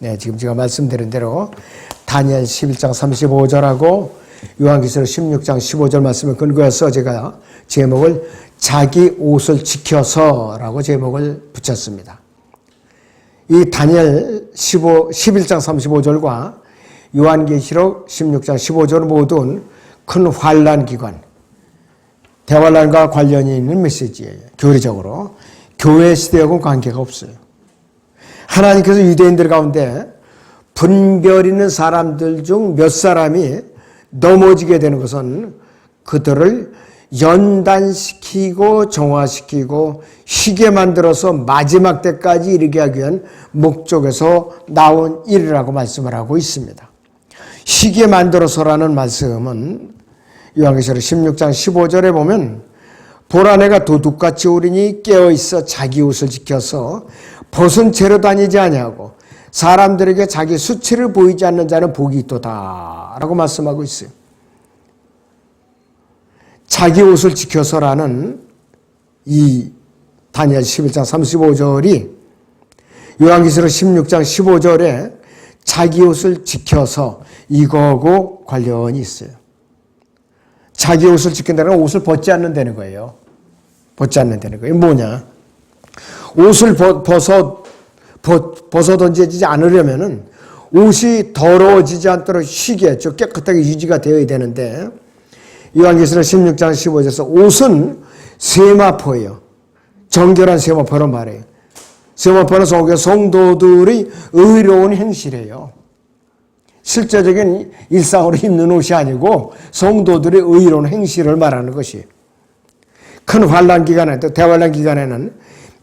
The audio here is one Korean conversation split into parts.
네, 지금 제가 말씀드린 대로 다니엘 11장 35절하고 요한기서 16장 15절 말씀을 근거해서 제가 제목을 자기 옷을 지켜서라고 제목을 붙였습니다. 이 다니엘 15, 11장 35절과 요한계시록 16장 15절 모두는 큰 환란 기관, 대환란과 관련이 있는 메시지예요. 교리적으로 교회 시대하고는 관계가 없어요. 하나님께서 유대인들 가운데 분별 있는 사람들 중 몇 사람이 넘어지게 되는 것은 그들을 연단시키고 정화시키고 쉬게 만들어서 마지막 때까지 이르게 하기 위한 목적에서 나온 일이라고 말씀을 하고 있습니다. 쉬게 만들어서라는 말씀은 요한계시록 16장 15절에 보면 보라 내가 도둑같이 오리니 깨어 있어 자기 옷을 지켜서 벗은 채로 다니지 아니하고 사람들에게 자기 수치를 보이지 않는 자는 복이 있도다 라고 말씀하고 있어요. 자기 옷을 지켜서라는 이 다니엘 11장 35절이 요한기스로 16장 15절에 자기 옷을 지켜서 이거하고 관련이 있어요. 자기 옷을 지킨다는 건 옷을 벗지 않는다는 거예요. 벗지 않는다는 거예요. 뭐냐? 옷을 벗어 벗어 던지지 않으려면은 옷이 더러워지지 않도록 쉬게 좀 깨끗하게 유지가 되어야 되는데 요한계시록 16장 15절에서 옷은 세마포예요. 정결한 세마포로 말해요. 세마포는 성교 성도들의 의로운 행실이에요. 실제적인 일상으로 입는 옷이 아니고 성도들의 의로운 행실을 말하는 것이. 큰 환란 기간에 또 대환란 기간에는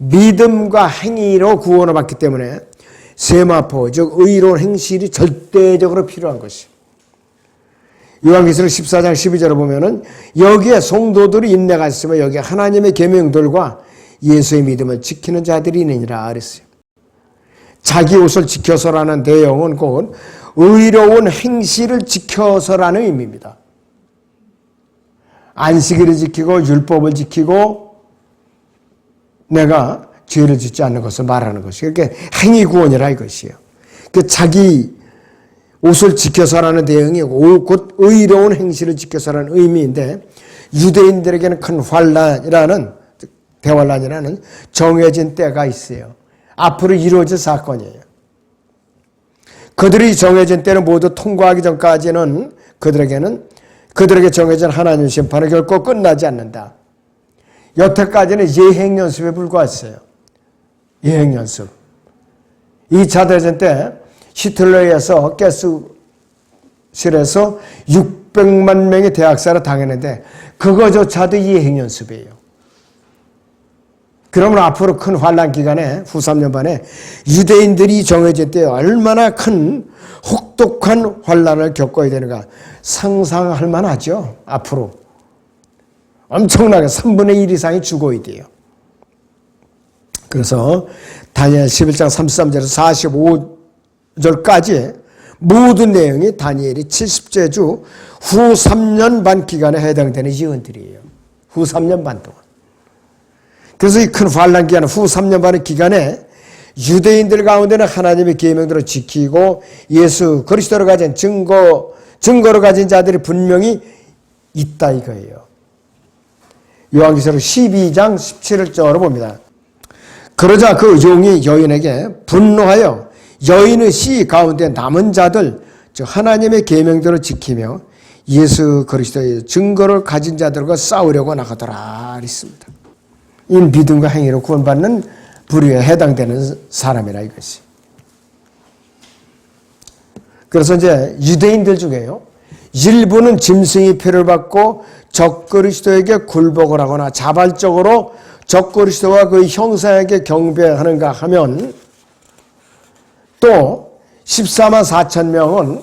믿음과 행위로 구원을 받기 때문에 세마포 즉 의로운 행실이 절대적으로 필요한 것이. 요한계시록 14장 12절을 보면은 여기에 성도들이 인내가 있으면 여기에 하나님의 계명들과 예수의 믿음을 지키는 자들이 있느니라 그랬어요. 자기 옷을 지켜서라는 내용은 곧 의로운 행실을 지켜서라는 의미입니다. 안식일을 지키고 율법을 지키고 내가 죄를 짓지 않는 것을 말하는 것이에요. 그러니까 행위 구원이라 이것이에요. 그 자기 옷을 지켜서라는 대응이 곧 의로운 행실을 지켜서라는 의미인데 유대인들에게는 큰 환란이라는 대환란이라는 정해진 때가 있어요. 앞으로 이루어질 사건이에요. 그들이 정해진 때를 모두 통과하기 전까지는 그들에게는 그들에게 정해진 하나님 심판은 결코 끝나지 않는다. 여태까지는 예행 연습에 불과했어요. 예행 연습. 2차 대전 때 히틀러에서 가스실에서 600만 명의 대학살을 당했는데 그거조차도 예행 연습이에요. 그러면 앞으로 큰 환란 기간에 후 3년 반에 유대인들이 정해질 때 얼마나 큰 혹독한 환란을 겪어야 되는가 상상할 만하죠. 앞으로 엄청나게 3분의 1 이상이 돼요. 그래서 다니엘 11장 33절에서 45절까지 모든 내용이 다니엘이 70제 주 후 3년 반 기간에 해당되는 예언들이에요. 후 3년 반 동안. 그래서 이 큰 환란 기간 후 3년 반의 기간에 유대인들 가운데는 하나님의 계명대로 지키고 예수 그리스도를 가진 증거 증거를 가진 자들이 분명히 있다 이거예요. 요한기서록 12장 17절로 봅니다. 그러자 그 용이 여인에게 분노하여 여인의 시 가운데 남은 자들 즉 하나님의 계명대로 지키며 예수 그리스도의 증거를 가진 자들과 싸우려고 나가더라 그랬습니다. 이 믿음과 행위로 구원받는 부류에 해당되는 사람이라 이것이. 그래서 이제 유대인들 중에요. 일부는 짐승이 표를 받고 적그리스도에게 굴복을 하거나 자발적으로 적그리스도와 그 형사에게 경배하는가 하면 또 14만 4천 명은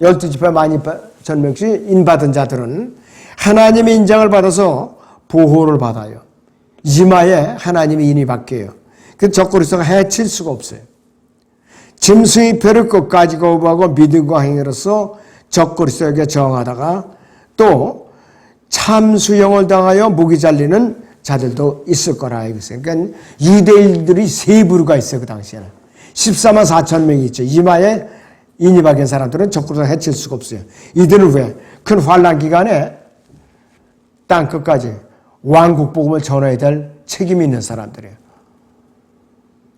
12지파 많이 전명씩 인받은 자들은 하나님의 인정을 받아서 보호를 받아요. 이마에 하나님의 인이 바뀌어요. 그 적그리스도가 해칠 수가 없어요. 짐승의 표를 끝까지 거부하고 믿음과 행위로서 적그리스도에게 정하다가 또 참수형을 당하여 목이 잘리는 자들도 있을 거라 이것어요. 그러니까 유대인들이 세 부류가 있어요 그 당시에는 14만 4천 명이 있죠. 이마에 인이 박힌 사람들은 적그리스도 해칠 수가 없어요. 이들은 왜? 큰 환란 기간에 땅 끝까지 왕국 복음을 전해야 될 책임이 있는 사람들이에요.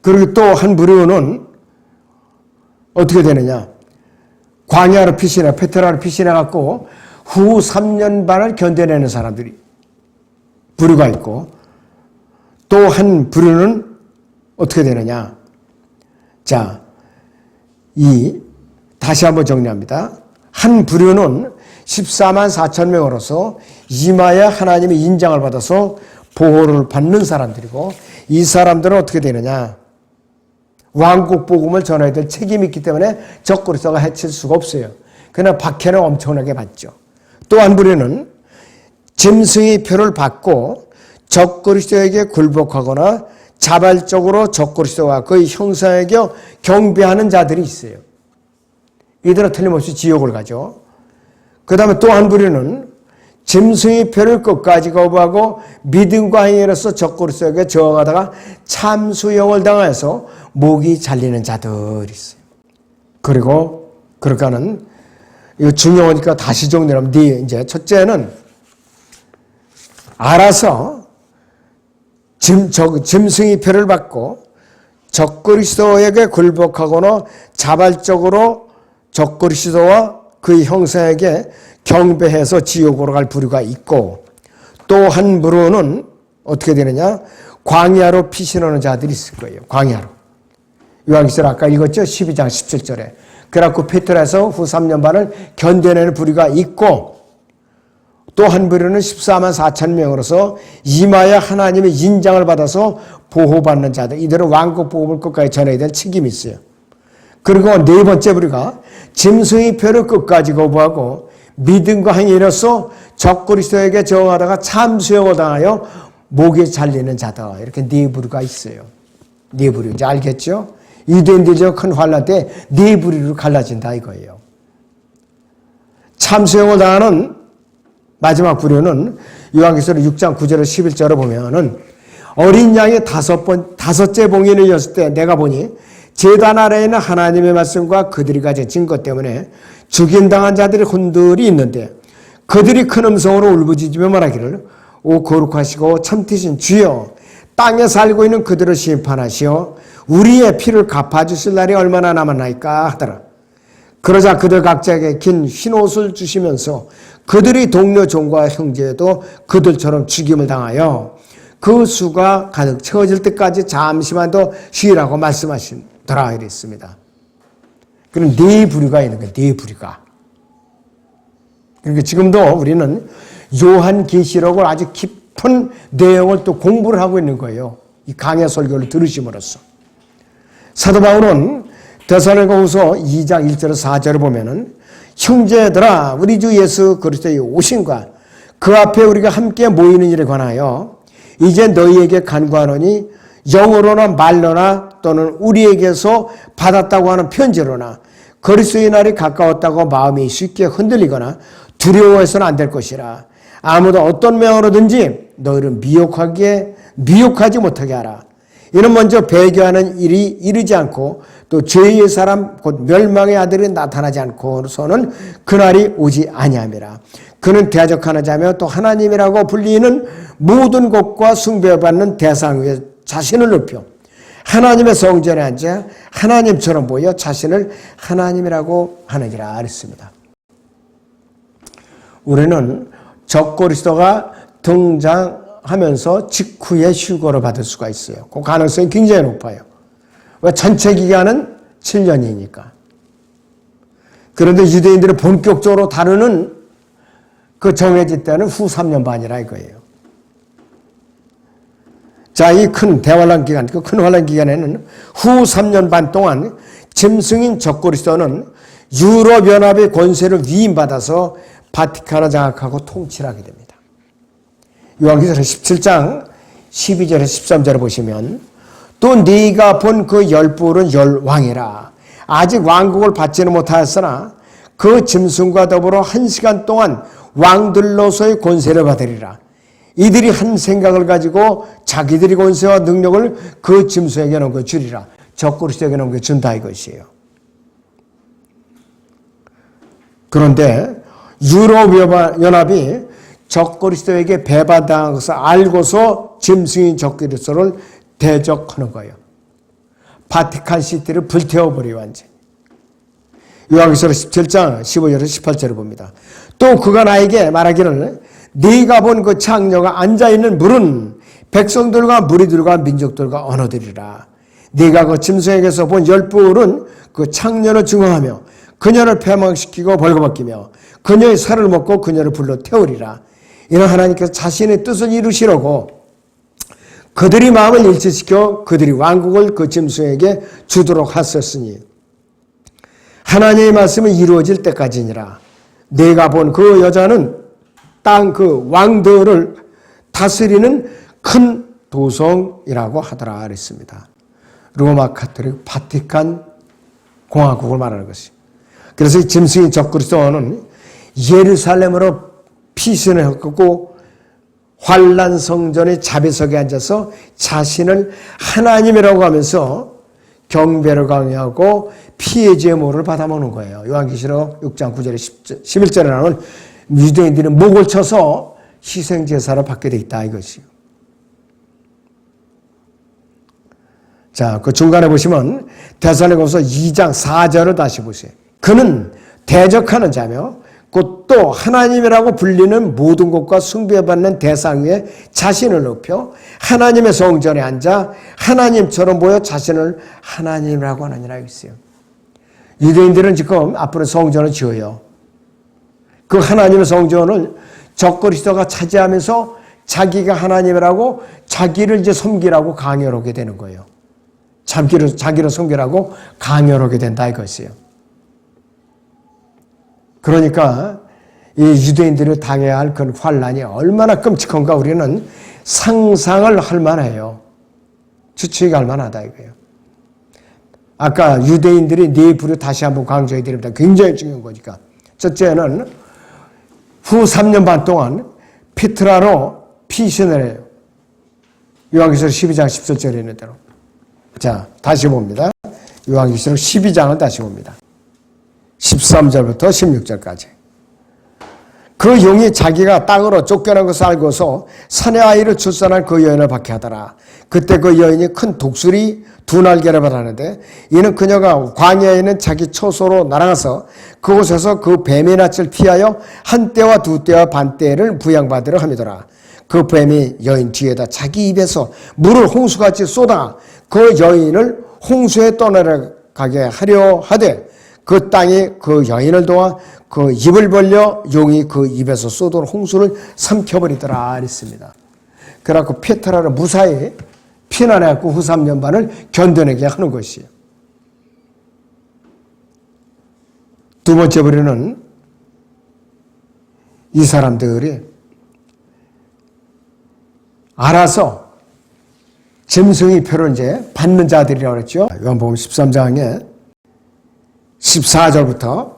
그리고 또 한 부류는 어떻게 되느냐? 광야로 피신해, 페트라로 피신해 갖고 후 3년 반을 견뎌내는 사람들이 부류가 있고 또 한 부류는 어떻게 되느냐? 자, 이 다시 한번 정리합니다. 한 부류는 14만 4천 명으로서 이마에 하나님의 인장을 받아서 보호를 받는 사람들이고 이 사람들은 어떻게 되느냐? 왕국 복음을 전해야 될 책임이 있기 때문에 적그리스도가 해칠 수가 없어요. 그러나 박해는 엄청나게 받죠. 또한 부류는 짐승의 표를 받고 적그리스도에게 굴복하거나 자발적으로 적그리스도와 그의 형상에게 경배하는 자들이 있어요. 이들은 틀림없이 지옥을 가죠. 그 다음에 또 한 부류는 짐승의 표를 끝까지 거부하고 믿음과 행위로서 적그리스도에게 저항하다가 참수형을 당해서 목이 잘리는 자들이 있어요. 그리고 그러니까는 이거 중요하니까 다시 정리하면 네 이제 첫째는 알아서 짐, 저, 짐승의 표를 받고 적그리스도에게 굴복하거나 자발적으로 적그리스도와 그의 형상에게 경배해서 지옥으로 갈 부류가 있고 또 한 부류는 어떻게 되느냐 광야로 피신하는 자들이 있을 거예요. 광야로. 요한기서 아까 읽었죠? 12장 17절에. 그래갖고 페트라에서 후 3년 반을 견뎌내는 부류가 있고 또 한 부류는 14만 4천 명으로서 이마에 하나님의 인장을 받아서 보호받는 자들. 이들은 왕국 복음을 끝까지 전해야 될 책임이 있어요. 그리고 네 번째 부류가 짐승의 표를 끝까지 거부하고 믿음과 행위로서 적그리스도에게 저항하다가 참수형을 당하여 목에 잘리는 자다. 이렇게 네 부류가 있어요. 네 부류. 이제 알겠죠? 유대인들이 큰 환란 때 네 부류로 갈라진다 이거예요. 참수형을 당하는 마지막 부류는 요한계시록 6장 9절에 11절을 보면은 어린 양이 다섯 번 다섯째 봉인을 였을 때 내가 보니 제단 아래에 있는 하나님의 말씀과 그들이 가진 증거 때문에 죽인당한 자들의 혼들이 있는데 그들이 큰 음성으로 울부짖으며 말하기를 오 거룩하시고 참티신 주여 땅에 살고 있는 그들을 심판하시어 우리의 피를 갚아주실 날이 얼마나 남았나이까 하더라. 그러자 그들 각자에게 긴 흰옷을 주시면서 그들이 동료 종과 형제도 그들처럼 죽임을 당하여 그 수가 가득 채워질 때까지 잠시만 더 쉬라고 말씀하시더라 이랬습니다. 그럼 네 부류가 있는 거예요. 네 부류가. 그러니까 지금도 우리는 요한 계시록을 아주 깊은 내용을 또 공부를 하고 있는 거예요. 이 강의 설교를 들으심으로써. 사도 바울은 데살로니가후서 2장 1절 4절을 보면은 형제들아 우리 주 예수 그리스도의 오신과 그 앞에 우리가 함께 모이는 일에 관하여 이제 너희에게 간구하노니 영어로나 말로나 또는 우리에게서 받았다고 하는 편지로나 그리스도의 날이 가까웠다고 마음이 쉽게 흔들리거나 두려워해서는 안 될 것이라 아무도 어떤 명으로든지 너희를 미혹하게 미혹하지 못하게 하라. 이는 먼저 배교하는 일이 이르지 않고 또 죄의 사람 곧 멸망의 아들이 나타나지 않고서는 그날이 오지 아니함이라. 그는 대적하는 자며 또 하나님이라고 불리는 모든 것과 숭배받는 대상 위에 자신을 높여 하나님의 성전에 앉아 하나님처럼 보여 자신을 하나님이라고 하느니라 그랬습니다. 우리는 적그리스도가 등장 하면서 직후에 휴거를 받을 수가 있어요. 그 가능성이 굉장히 높아요. 왜 전체 기간은 7년이니까. 그런데 유대인들이 본격적으로 다루는 그 정해질 때는 후 3년 반이라 이거예요. 자, 이 큰 대환란 기간, 그 큰 환란 기간에는 후 3년 반 동안 짐승인 적그리스도는 유럽 연합의 권세를 위임받아서 바티칸을 장악하고 통치를 하게 됩니다. 요한계시록 17장 12절에 13절을 보시면 또 네가 본 그 열불은 열왕이라 아직 왕국을 받지는 못하였으나 그 짐승과 더불어 한 시간 동안 왕들로서의 권세를 받으리라. 이들이 한 생각을 가지고 자기들이 권세와 능력을 그 짐승에게 넘겨 주리라. 적그리스도에게 넘겨 준다 이것이에요. 그런데 유럽연합이 적그리스도에게 배반당한 것을 알고서 짐승인 적그리스도를 대적하는 거예요. 바티칸 시티를 불태워버려 완전. 요한계시록 17장 15절에서 18절을 봅니다. 또 그가 나에게 말하기를 네가 본 그 창녀가 앉아 있는 물은 백성들과 무리들과 민족들과 언어들이라. 네가 그 짐승에게서 본 열불은 그 창녀를 증오하며 그녀를 패망시키고 벌거벗기며 그녀의 살을 먹고 그녀를 불러 태우리라. 이는 하나님께서 자신의 뜻을 이루시려고 그들이 마음을 일치시켜 그들이 왕국을 그 짐승에게 주도록 하셨으니 하나님의 말씀이 이루어질 때까지니라. 내가 본 그 여자는 땅 그 왕들을 다스리는 큰 도성이라고 하더라 그랬습니다. 로마 카톨릭 바티칸 공화국을 말하는 것이. 그래서 이 짐승이 적그리스도는 예루살렘으로 피신을 했고 환란 성전의 자비석에 앉아서 자신을 하나님이라고 하면서 경배를 강요하고 피해 제모를 받아먹는 거예요. 요한계시록 6장 9절에 11절에 나오는 유대인들은 목을 쳐서 희생제사를 받게 돼 있다 이것이요. 자, 그 중간에 보시면 대사로서 2장 4절을 다시 보세요. 그는 대적하는 자며 곧 또 하나님이라고 불리는 모든 것과 숭배받는 대상 위에 자신을 높여 하나님의 성전에 앉아 하나님처럼 보여 자신을 하나님이라고 하느니라 했어요. 유대인들은 지금 앞으로 성전을 지어요. 그 하나님의 성전을 적그리스도가 차지하면서 자기가 하나님이라고 자기를 이제 섬기라고 강요하게 되는 거예요. 자기를, 자기를 섬기라고 강요하게 된다 이것이에요. 그러니까 이 유대인들이 당해야 할그 환란이 얼마나 끔찍한가 우리는 상상을 할 만해요. 추측이 할 만하다 이거예요. 아까 유대인들이 네 부류 다시 한번 강조해 드립니다. 굉장히 중요한 거니까. 첫째는 후 3년 반 동안 피트라로 피신을 해요. 요한계시록 12장 17절에 있는 대로. 자, 다시 봅니다. 요한계시록 12장을 다시 봅니다. 13절부터 16절까지. 그 용이 자기가 땅으로 쫓겨난 것을 알고서 산의 아이를 출산한 그 여인을 박해하더라. 그때 그 여인이 큰 독수리 두 날개를 받았는데 이는 그녀가 광야에 있는 자기 처소로 날아가서 그곳에서 그 뱀의 낯을 피하여 한 때와 두 때와 반 때를 부양받으려 함이더라. 그 뱀이 여인 뒤에다 자기 입에서 물을 홍수같이 쏟아 그 여인을 홍수에 떠나가게 하려 하되 그 땅이 그 여인을 도와 그 입을 벌려 용이 그 입에서 쏟은 홍수를 삼켜버리더라 그랬습니다. 그래갖고 페트라를 무사히 피난해갖고 후 3년 반을 견뎌내게 하는 것이에요. 두 번째 부류는 이 사람들이 알아서 짐승의 표를 이제 받는 자들이라고 그랬죠. 요한복음 13장에 14절부터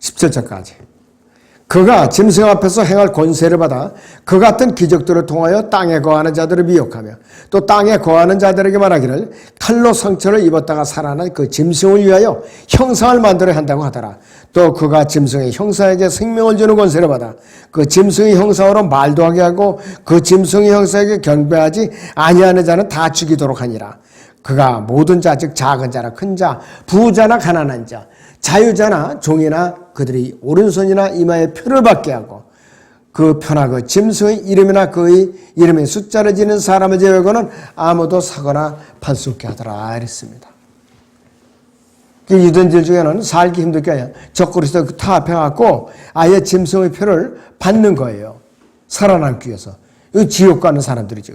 17절까지. 그가 짐승 앞에서 행할 권세를 받아 그 같은 기적들을 통하여 땅에 거하는 자들을 미혹하며 또 땅에 거하는 자들에게 말하기를 칼로 상처를 입었다가 살아난 그 짐승을 위하여 형상을 만들어 한다고 하더라. 또 그가 짐승의 형사에게 생명을 주는 권세를 받아 그 짐승의 형상으로 말도 하게 하고 그 짐승의 형사에게 경배하지 아니하는 자는 다 죽이도록 하니라. 그가 모든 자, 즉 작은 자나 큰 자, 부자나 가난한 자, 자유자나 종이나 그들이 오른손이나 이마에 표를 받게 하고 그 표나 그 짐승의 이름이나 그의 이름의 숫자를 지는 사람을 제외하고는 아무도 사거나 팔수 없게 하더라 이랬습니다. 그 유전들 중에는 살기 힘들게 적그리스도 그 타협해갖고 아예 짐승의 표를 받는 거예요. 살아남기 위해서. 이 지옥 가는 사람들이죠.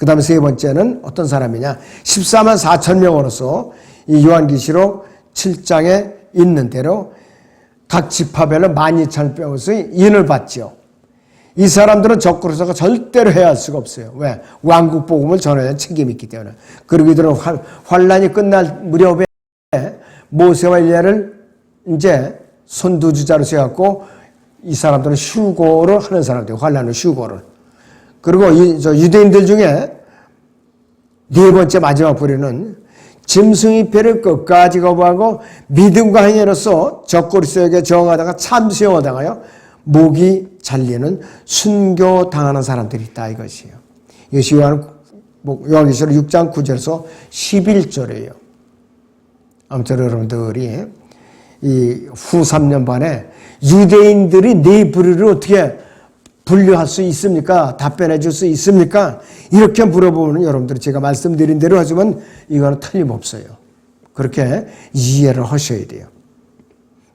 그 다음에 세 번째는 어떤 사람이냐. 14만 4천 명으로서 이 요한기시록 7장에 있는 대로 각 지파별로 12,000병의 인을 받죠. 이 사람들은 적그리스도가 절대로 해야 할 수가 없어요. 왜? 왕국 복음을 전해야 책임이 있기 때문에. 그리고 이들은 환란이 끝날 무렵에 모세와 일야를 이제 선두주자로 세웠고 이 사람들은 휴고를 하는 사람들, 환란을 휴고를. 그리고 유대인들 중에 네 번째 마지막 부류는 짐승의 배를 끝까지 거부하고 믿음과 행위로서 적그리스도에게 저항하다가 참수형하다가요 목이 잘리는 순교 당하는 사람들이 있다 이것이에요. 이것이 뭐, 요한계시록 6장 9절에서 11절이에요. 아무튼 여러분들이 이 후 3년 반에 유대인들이 네 부류를 어떻게 분류할 수 있습니까? 답변해 줄 수 있습니까? 이렇게 물어보면 여러분들이 제가 말씀드린 대로 하지만 이거는 틀림없어요. 그렇게 이해를 하셔야 돼요.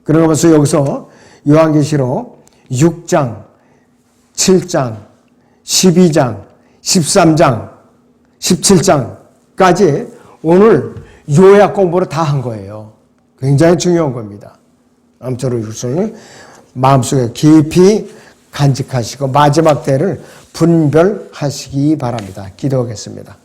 그러면서 여기서 요한계시록 6장, 7장, 12장, 13장, 17장까지 오늘 요약 공부를 다 한 거예요. 굉장히 중요한 겁니다. 아무쪼록 이것을 마음속에 깊이 간직하시고 마지막 때를 분별하시기 바랍니다. 기도하겠습니다.